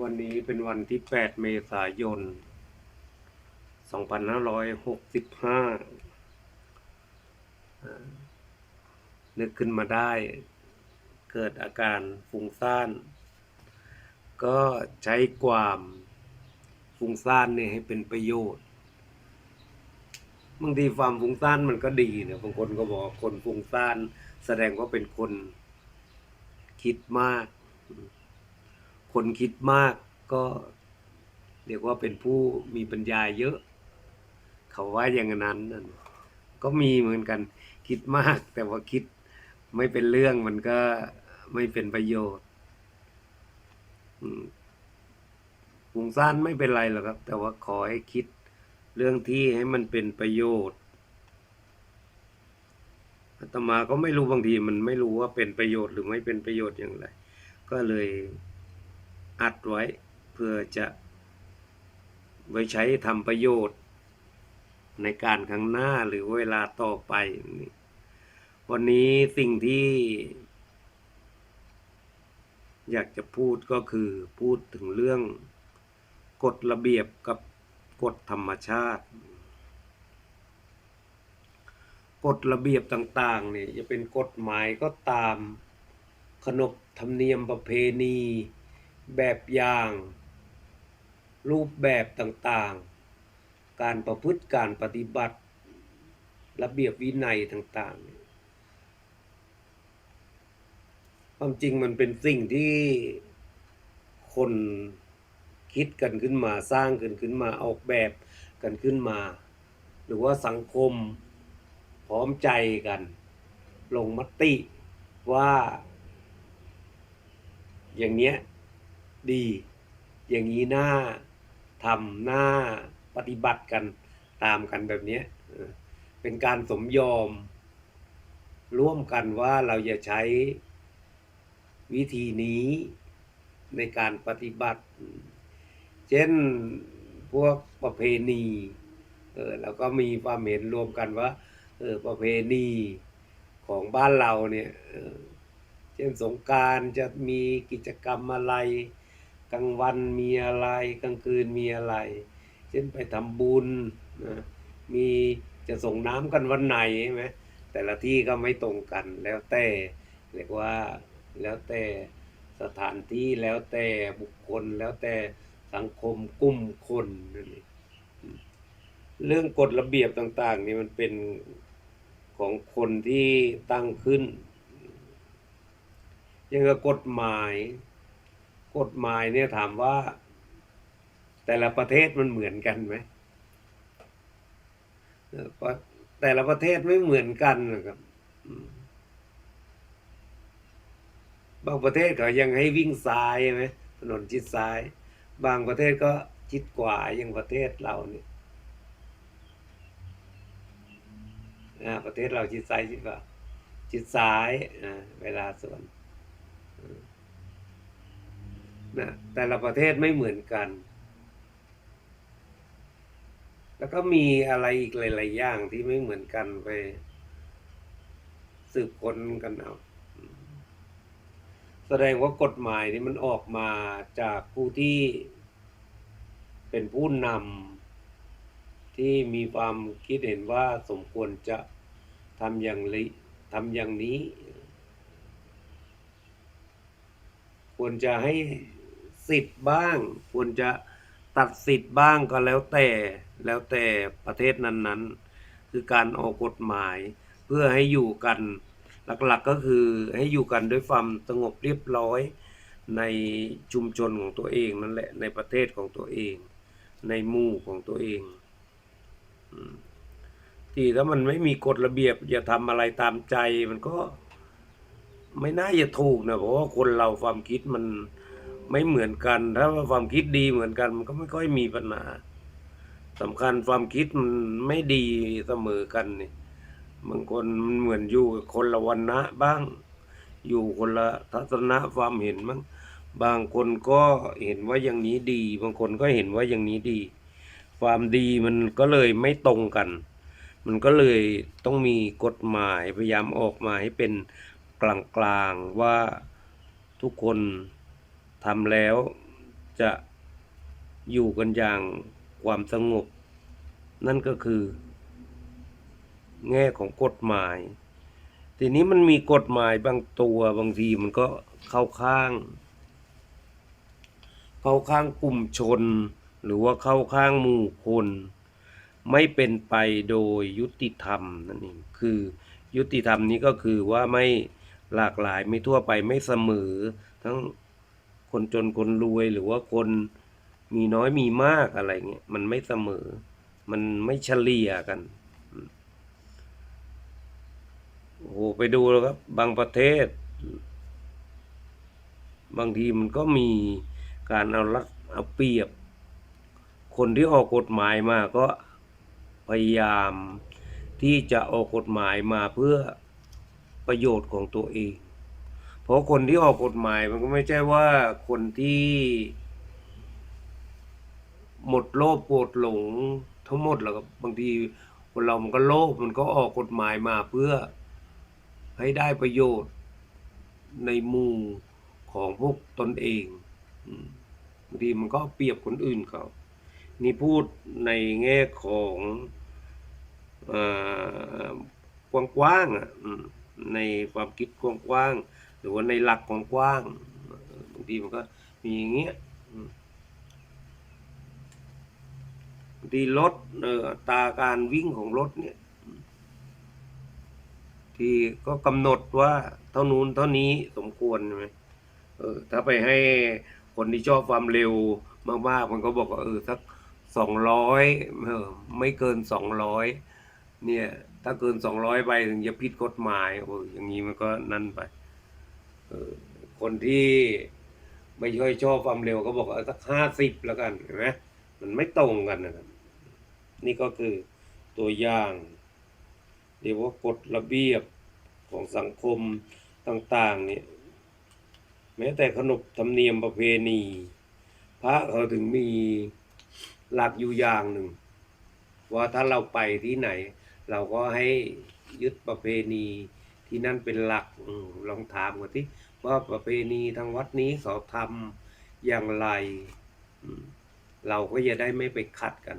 วันนี้เป็นวันที่ 8 เมษายน 2565 นึกขึ้นมาได้ เกิดอาการฟุ้งซ่าน ก็ใช้ความฟุ้งซ่านนี่ให้เป็นประโยชน์ บางทีความฟุ้งซ่านมันก็ดีนะบางคนก็บอกคนฟุ้งซ่าน แสดงว่าเป็นคนคิดมาก คนคิดมากก็เรียกว่าเป็นผู้มีปัญญาเยอะ เขาว่าอย่างนั้นนั่นก็มีเหมือนกันคิดมากแต่ว่าคิดไม่เป็นเรื่องมันก็ไม่เป็นประโยชน์ฟุ้งซ่านไม่เป็นไรหรอกครับ แต่ว่าขอให้คิดเรื่องที่ให้มันเป็นประโยชน์อาตมาก็ไม่รู้บางทีมันไม่รู้ว่าเป็นประโยชน์หรือไม่เป็นประโยชน์อย่างไร ก็เลย อัดไว้เพื่อจะไว้ใช้ทำประโยชน์ ในการข้างหน้าหรือเวลาต่อไป วันนี้สิ่งที่ อยากจะพูดก็คือพูดถึงเรื่องกฎระเบียบกับกฎธรรมชาติกฎระเบียบต่างๆเนี่ยจะเป็นกฎหมายก็ตามขนบธรรมเนียมประเพณี แบบอย่าง รูปแบบต่างๆ การประพฤติการปฏิบัติ ระเบียบวินัยต่างๆ ความจริงมันเป็นสิ่งที่คนคิดกันขึ้นมาสร้างกันขึ้นมาออกแบบกันขึ้นมา หรือว่าสังคมพร้อมใจกัน ลงมติว่า อย่างเนี้ย ดี อย่างนี้หน่าทำหน่าปฏิบัติกันตามกันแบบนี้เป็นการสมยอม ร่วมกันว่าเราจะใช้วิธีนี้ในการปฏิบัติ เช่นพวกประเพณีเออเราก็มีความเห็นรวมกันว่าเออประเพณีของบ้านเราเนี่ยเออเช่นสงการจะมีกิจกรรมอะไร กลางวันมีอะไรกลางคืนมีอะไร เช่นไปทำบุญนะมีจะส่งน้ำกันวันไหนใช่ไหมแต่ละที่ก็ไม่ตรงกันแล้วแต่เรียกว่าแล้วแต่สถานที่แล้วแต่บุคคลแล้วแต่สังคมกลุ่มคนนั่นเองเรื่องกฎระเบียบต่างๆนี่มันเป็นของคนที่ตั้งขึ้นอยังกับกฎหมาย กฎหมายเนี่ยถามว่า แต่ละประเทศมันเหมือนกันไหมแต่ละประเทศไม่เหมือนกันนะครับบางประเทศเขายังให้วิ่งซ้ายใช่ไหมถนนชิดซ้าย บางประเทศก็ชิดขวาอย่างประเทศเราเนี่ยประเทศเราชิดซ้ายชิดขวาชิดซ้ายเวลาสวนอืม นะแต่ละประเทศไม่เหมือนกัน แล้วก็มีอะไรอีกหลาย ๆ อย่างที่ไม่เหมือนกันไป สืบค้นกันเอาแสดงว่ากฎหมายนี่มันออกมาจากผู้ที่เป็นผู้นำที่มีความคิดเห็นว่าสมควรจะทำอย่างลิทำอย่างนี้ ควรจะให้ สิทธิ์บ้าง ควรจะตัดสิทธิ์บ้างก็แล้วแต่แล้วแต่ประเทศนั้นๆ คือการออกกฎหมายเพื่อให้อยู่กันหลักๆก็คือให้อยู่กันด้วยความสงบเรียบร้อยในชุมชนของตัวเองนั่นแหละในประเทศของตัวเอง ในหมู่ของตัวเองที่ถ้ามันไม่มีกฎระเบียบอย่าทำอะไรตามใจมันก็ไม่น่าจะถูกนะเพราะว่าคนเราความคิดมัน ไม่เหมือนกัน ถ้าความคิดดีเหมือนกันมันก็ไม่ค่อยมีปัญหาสำคัญความคิดมันไม่ดีเสมอกันนี่บางคนมันเหมือนอยู่คนละวันนะบ้าง อยู่คนละทัศนะความเห็นบ้างบางคนก็เห็นว่าอย่างนี้ดี บางคนก็เห็นว่าอย่างนี้ดี ความดีมันก็เลยไม่ตรงกัน มันก็เลยต้องมีกฎหมายพยายามออกมาให้เป็นกลางๆว่าทุกคน ทำแล้วจะอยู่กันอย่างความสงบ นั่นก็คือ แง่ของกฎหมาย ทีนี้มันมีกฎหมายบางตัวบางทีมันก็เข้าข้าง เข้าข้างกลุ่มชน หรือว่าเข้าข้างหมู่คน ไม่เป็นไปโดยยุติธรรมนั่นเองคือยุติธรรมนี้ก็คือว่าไม่หลากหลายไม่ทั่วไปไม่เสมอทั้ง คนจนคนรวยหรือว่าคนมีน้อยมีมากอะไรเงี้ยมันไม่เสมอ มันไม่เฉลี่ยกันโอ้โหไปดูแล้วครับ บางประเทศ บางทีมันก็มีการเอารัดเอาเปรียบ คนที่ออกกฎหมายมาก็พยายามที่จะออกกฎหมายมาเพื่อประโยชน์ของตัวเอง เพราะคนที่ออกกฎหมายมันก็ไม่ใช่ว่าคนที่ หมดโลภโกรธหลงทั้งหมดหรอกบางทีคนเรามันก็โลภมันก็ออกกฎหมายมาเพื่อให้ได้ประโยชน์ในมู่ของพวกตนเองบางทีมันก็เปรียบคนอื่นเขานี่พูดในแง่ของอกว้างๆในความคิดกว้างๆ รือว่าในหลักกว้างๆบางทีมันก็มีอย่างเงี้ยบางทีรถเออตาการวิ่งของรถเนี่ย ที่ก็กำหนดว่าเท่านู้นเท่านี้สมควรใช่ไหมเออ ถ้าไปให้คนที่ชอบความเร็วมากๆมันก็บอกว่าเออสักสองร้อยเออไม่เกินสองร้อยเนี่ย ถ้าเกินสองร้อยไปถึงจะผิดกฎหมายโอ้ยอย่างนี้มันก็นั่นไป คนที่ไม่ค่อยชอบความเร็วก็บอกว่าสักห้าสิบแล้วกันเห็นไหมมันไม่ตรงกันนะครับ นี่ก็คือตัวอย่างเรียกว่ากฎระเบียบของสังคมต่าง ๆ เนี่ย แม้แต่ขนบธรรมเนียมประเพณี พระเขาถึงมีหลักอยู่อย่างหนึ่ง ว่าถ้าเราไปที่ไหน เราก็ให้ยึดประเพณี ที่นั่นเป็นหลักอลองถามกันที่ว่าประเพณีทางวัดนี้เขาทำอย่างไร เราก็จะได้ไม่ไปขัดกัน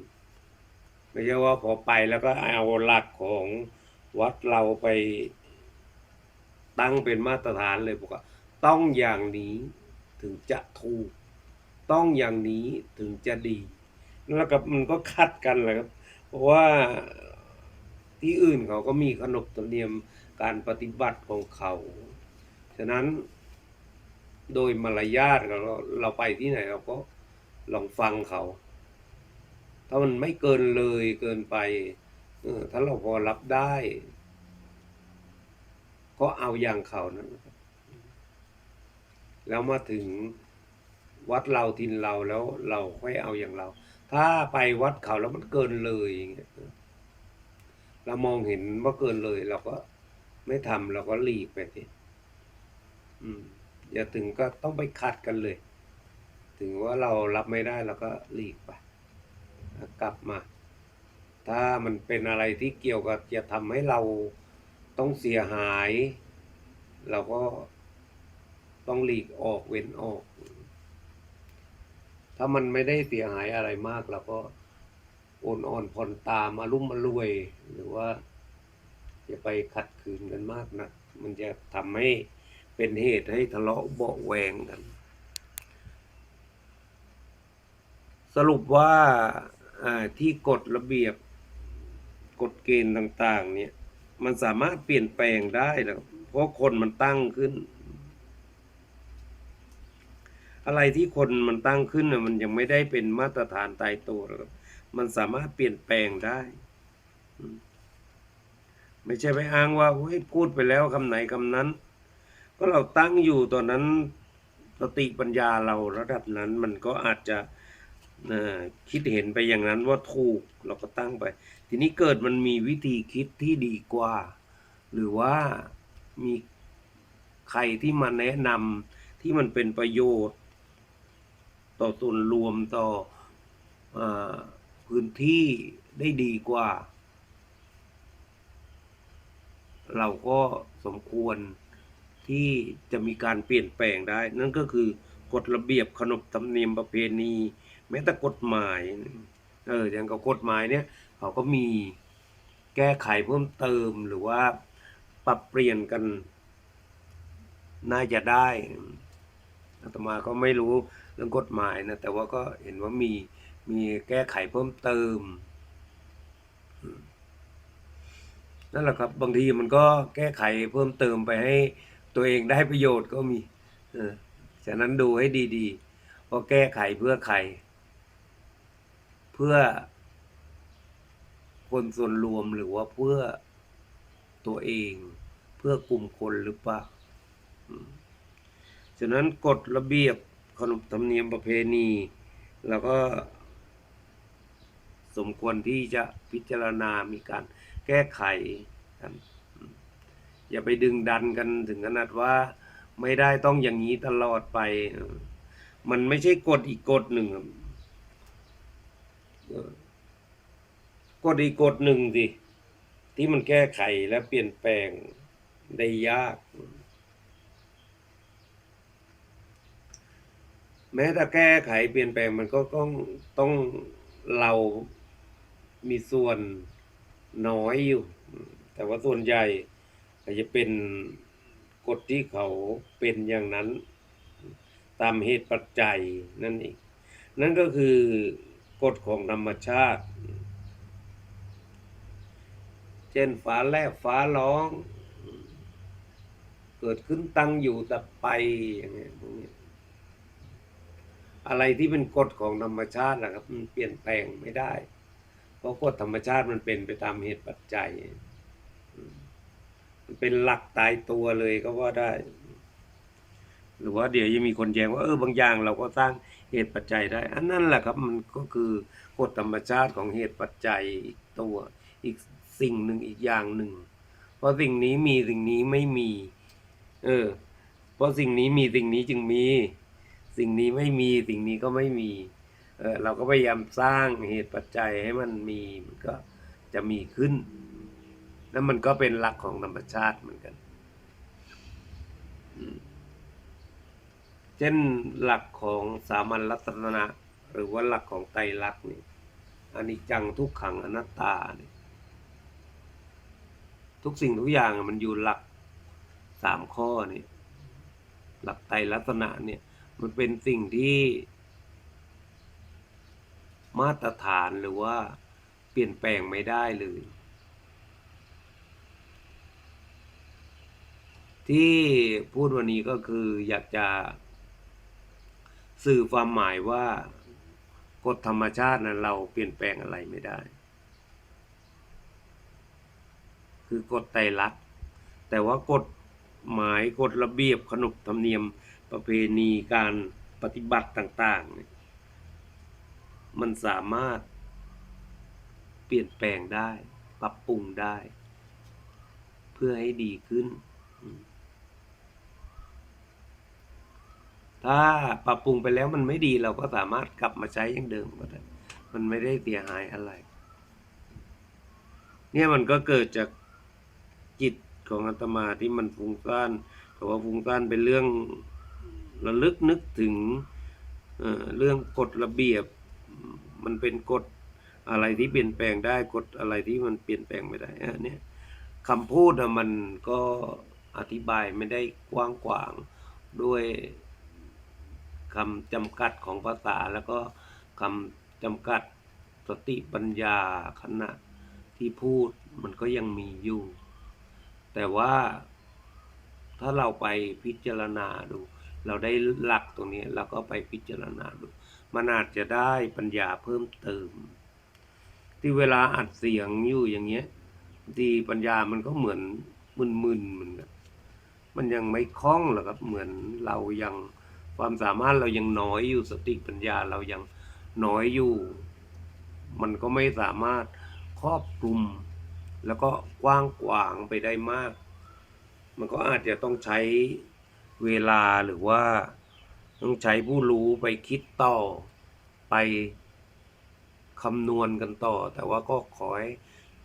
ไม่ใช่ว่าพอไปแล้วก็เอาหลักของวัดเราไปตั้งเป็นมาตรฐานเลยบอกว่าต้องอย่างนี้ถึงจะถูก ต้องอย่างนี้ถึงจะดี แล้วก็มันก็คัดกันเลยครับ เพราะว่าที่อื่นเขาก็มีขนบธรรมเนียม การปฏิบัติของเขา ฉะนั้นโดยมารยาทเราเราไปที่ไหนเราก็ลองฟังเขา ถ้ามันไม่เกินเลยเกินไปถ้าเราพอรับได้ ก็เอาอย่างเขานั้นแล้วมาถึงวัดเราทินเราแล้วเราค่อยเอาอย่างเรา ถ้าไปวัดเขาแล้วมันเกินเลยอย่างเงี้ยเรามองเห็นว่าเกินเลยเราก็ ไม่ทำเราก็หลีกไปสิอืม อย่าถึงก็ต้องไปขัดกันเลย ถึงว่าเรารับไม่ได้เราก็หลีกไปกลับมา ถ้ามันเป็นอะไรที่เกี่ยวกับจะทำให้เราต้องเสียหาย เราก็ต้องหลีกออกเว้นออก ถ้ามันไม่ได้เสียหายอะไรมากเราก็โอนอ่อนผ่อนตามอารุ่มมารวยหรือว่า อย่าไปขัดขืนกันมากนะมันจะทำให้เป็นเหตุให้ทะเลาะเบาะแวงกัน สรุปว่าที่กฎระเบียบกฎเกณฑ์ต่าง ๆ เนี่ย มันสามารถเปลี่ยนแปลงได้นะเพราะคนมันตั้งขึ้น อะไรที่คนมันตั้งขึ้นน่ะมันยังไม่ได้เป็นมาตรฐานตายตัวหรอกมันสามารถเปลี่ยนแปลงได้ ไม่ใช่ไปอ้างว่าเฮ้ยพูดไปแล้วคำไหนคำนั้น ก็เราตั้งอยู่ตอนนั้นสติปัญญาเราระดับนั้นมันก็อาจจะคิดเห็นไปอย่างนั้นว่าถูกเราก็ตั้งไป ทีนี้เกิดมันมีวิธีคิดที่ดีกว่า หรือว่ามีใครที่มาแนะนำที่มันเป็นประโยชน์ ต่อส่วนรวมต่ออพื้นที่ได้ดีกว่า เราก็สมควรที่จะมีการเปลี่ยนแปลงได้ นั่นก็คือกฎระเบียบขนบธรรมเนียมประเพณี แม้แต่กฎหมายเอออย่างกับกฎหมายเนี่ยเขาก็มีแก้ไขเพิ่มเติมหรือว่าปรับเปลี่ยนกัน น่าจะได้อาตมาก็ไม่รู้เรื่องกฎหมายนะแต่ว่าก็เห็นว่ามีมีแก้ไขเพิ่มเติมอืม นั่นแหละครับ บางทีมันก็แก้ไขเพิ่มเติมไปให้ตัวเองได้ประโยชน์ก็มีเออฉะนั้นดูให้ดีๆว่าแก้ไขเพื่อใคร เพื่อ คนส่วนรวมหรือว่าเพื่อตัวเอง เพื่อกลุ่มคนหรือเปล่าฉะนั้นกฎระเบียบขนบธรรมเนียมประเพณีเราก็ สมควรที่จะพิจารณามีการ แก้ไขกันอย่าไปดึงดันกันถึงขนาดว่าไม่ได้ต้องอย่างนี้ตลอดไป มันไม่ใช่กฎอีกกฎหนึ่งกฎอีกกฎหนึ่งสิที่มันแก้ไขและเปลี่ยนแปลงได้ยาก แม้แต่แก้ไขเปลี่ยนแปลงมันก็ต้องต้องเรามีส่วน น้อยอยู่ แต่ว่าส่วนใหญ่ก็จะเป็นกฎที่เขาเป็นอย่างนั้นตามเหตุปัจจัยนั่นเองนั่นก็คือกฎของธรรมชาติ เช่นฟ้าแลบฟ้าร้อง เกิดขึ้นตั้งอยู่ดับไปอย่างเงี้ยพวกนี้อะไรที่เป็นกฎของธรรมชาตินะครับมันเปลี่ยนแปลงไม่ได้ เพราะกฎธรรมชาติมันเป็นไปตามเหตุปัจจัยมมันเป็นหลักตายตัวเลยก็ว่าได้ หรือว่าเดี๋ยวจะมีคนแย้งว่าเออบางอย่างเราก็สร้างเหตุปัจจัยได้ อันนั้นแหละครับมันก็คือกฎธรรมชาติของเหตุปัจจัยอีกตัว อีกสิ่งหนึ่งอีกอย่างหนึ่ง เพราะสิ่งนี้มีสิ่งนี้ไม่มี เออ เพราะสิ่งนี้มีสิ่งนี้จึงมี สิ่งนี้ไม่มีสิ่งนี้ก็ไม่มี เออเราก็พยายามสร้างเหตุปัจจัยให้มันมีมันก็จะมีขึ้นแล้วมันก็เป็นหลักของธรรมชาติเหมือนกันเช่นหลักของสามัญรัตนะหรือว่าหลักของไตรลักษณ์นี่อันนี้จังทุกขังอนัตตาเนี่ยทุกสิ่งทุกอย่างมันอยู่หลักสามข้อนี่หลักไตรลักษณะเนี่ย มันเป็นสิ่งที่ มาตรฐานหรือว่าเปลี่ยนแปลงไม่ได้เลย ที่พูดวันนี้ก็คืออยากจะ สื่อความหมายว่ากฎธรรมชาตินะเราเปลี่ยนแปลงอะไรไม่ได้ คือกฎไตรลักษณ์แต่ว่ากฎหมายกฎระเบียบขนบธรรมเนียมประเพณีการปฏิบัติต่างๆเนี่ย มันสามารถเปลี่ยนแปลงได้ ปรับปรุงได้ เพื่อให้ดีขึ้น ถ้าปรับปรุงไปแล้วมันไม่ดีเราก็สามารถกลับมาใช้อย่างเดิมก็ได้มันไม่ได้เสียหายอะไร เนี่ยมันก็เกิดจากจิตของอาตมาที่มันฟุ้งซ่านแต่ว่าฟุ้งซ่านเป็นเรื่องระลึกนึกถึงเเรื่องกฎระเบียบ มันเป็นกฎอะไรที่เปลี่ยนแปลงได้กฎอะไรที่มันเปลี่ยนแปลงไม่ได้อันเนี้ยคำพูดมันก็อธิบายไม่ได้กว้างขวางด้วยคำจำกัดของภาษาแล้วก็คำจำกัดสติปัญญาขณะที่พูดมันก็ยังมีอยู่ แต่ว่าถ้าเราไปพิจารณาดู เราได้หลักตรงนี้เราก็ไปพิจารณาดู มันอาจจะได้ปัญญาเพิ่มเติม ที่เวลาอัดเสียงอยู่อย่างเงี้ยดีปัญญามันก็เหมือนมึนๆเหมือนกันมันยังไม่คล่องหรอกครับเหมือนเรายังความสามารถเรายังน้อยอยู่สติปัญญาเรายังน้อยอยู่ มันก็ไม่สามารถครอบคลุม แล้วก็กว้างขวางไปได้มาก มันก็อาจจะต้องใช้เวลาหรือว่า ต้องใช้ผู้รู้ไปคิดต่อ ไปคำนวณกันต่อ แต่ว่าก็ขอให้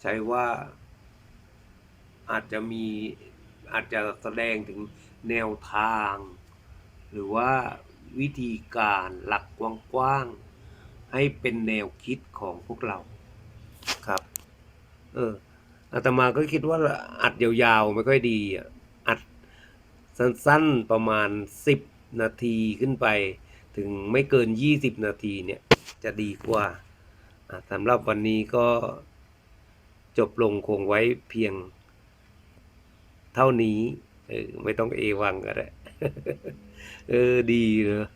ใช้ว่า อาจจะมีอาจจะแสดงถึงแนวทาง หรือว่าวิธีการหลักกว้างๆให้เป็นแนวคิดของพวกเราครับ เอออาตมาก็คิดว่าอัดยาวๆไม่ค่อยดีอะอัดสั้นๆประมาณสิบ นาทีขึ้นไป ถึงไม่เกินยี่สิบนาทีเนี่ย จะดีกว่าสำหรับวันนี้ก็จบลงคงไว้เพียงเท่านี้ เออ ไม่ต้องเอวังก็ได้ เออ ดีเลย